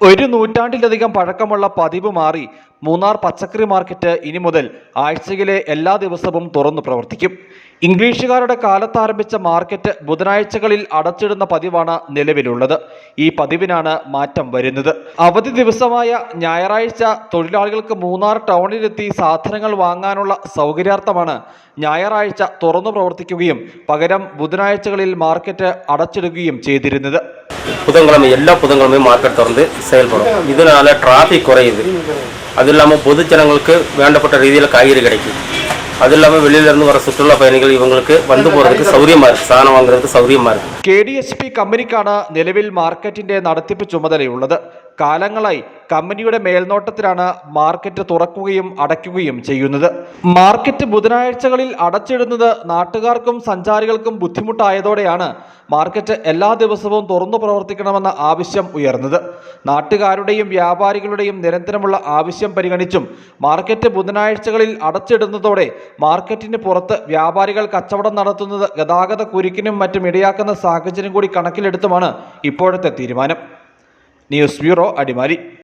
ഒരു നൂറ്റാണ്ടിലധികം പഴക്കമുള്ള പതിവ് മാറി മൂന്നാർ പച്ചക്കറി മാർക്കറ്റ് ഇനി മുതൽ ആഴ്ചയിലെ എല്ലാ ദിവസവും തുറന്നു പ്രവർത്തിക്കും. ഇംഗ്ലീഷുകാരുടെ കാലത്താരംഭിച്ച മാർക്കറ്റ് ബുധനാഴ്ചകളിൽ അടച്ചിടുന്ന പതിവാണ് നിലവിലുള്ളത്. ഈ പതിവിനാണ് മാറ്റം വരുന്നത്. അവധി ദിവസമായ ഞായറാഴ്ച തൊഴിലാളികൾക്ക് മൂന്നാർ ടൗണിലെത്തി സാധനങ്ങൾ വാങ്ങാനുള്ള സൗകര്യാർത്ഥമാണ് ഞായറാഴ്ച തുറന്നു പ്രവർത്തിക്കുകയും പകരം ബുധനാഴ്ചകളിൽ മാർക്കറ്റ് അടച്ചിടുകയും ചെയ്തിരുന്നത്. புதன்கிழமை எல்லா புதன்கிழமையும் மார்க்கெட் திறந்து செயல்படும் இதனால டிராஃபிக் குறையுது அது இல்லாமல் பொதுஜனங்களுக்கு வேண்டப்பட்ட ரீதியில் காய்கறி கிடைக்கும் அது இல்லாமல் வெளியிலேருந்து வர சுற்றுலா பயணிகள் இவங்களுக்கு வந்து போகிறதுக்கு சௌரியமாக இருக்குது சாணம் வாங்குறதுக்கு சௌரியமாக இருக்குது കെ ഡി എച്ച് പി കമ്പനിക്കാണ് നിലവിൽ മാർക്കറ്റിന്റെ നടത്തിപ്പ് ചുമതലയുള്ളത് കാലങ്ങളായി കമ്പനിയുടെ മേൽനോട്ടത്തിലാണ് മാർക്കറ്റ് തുറക്കുകയും അടയ്ക്കുകയും ചെയ്യുന്നത്. മാർക്കറ്റ് ബുധനാഴ്ചകളിൽ അടച്ചിടുന്നത് നാട്ടുകാർക്കും സഞ്ചാരികൾക്കും ബുദ്ധിമുട്ടായതോടെയാണ് മാർക്കറ്റ് എല്ലാ ദിവസവും തുറന്നു പ്രവർത്തിക്കണമെന്ന ആവശ്യം ഉയർന്നത്. നാട്ടുകാരുടെയും വ്യാപാരികളുടെയും നിരന്തരമുള്ള ആവശ്യം പരിഗണിച്ചും മാർക്കറ്റ് ബുധനാഴ്ചകളിൽ അടച്ചിടുന്നതോടെ മാർക്കറ്റിന് പുറത്ത് വ്യാപാരികൾ കച്ചവടം നടത്തുന്നത് ഗതാഗത കുരുക്കിനും മറ്റും ഇടയാക്കുന്ന സാഹചര്യം കൂടി കണക്കിലെടുത്തുമാണ് ഇപ്പോഴത്തെ തീരുമാനം. News bureau Adimali.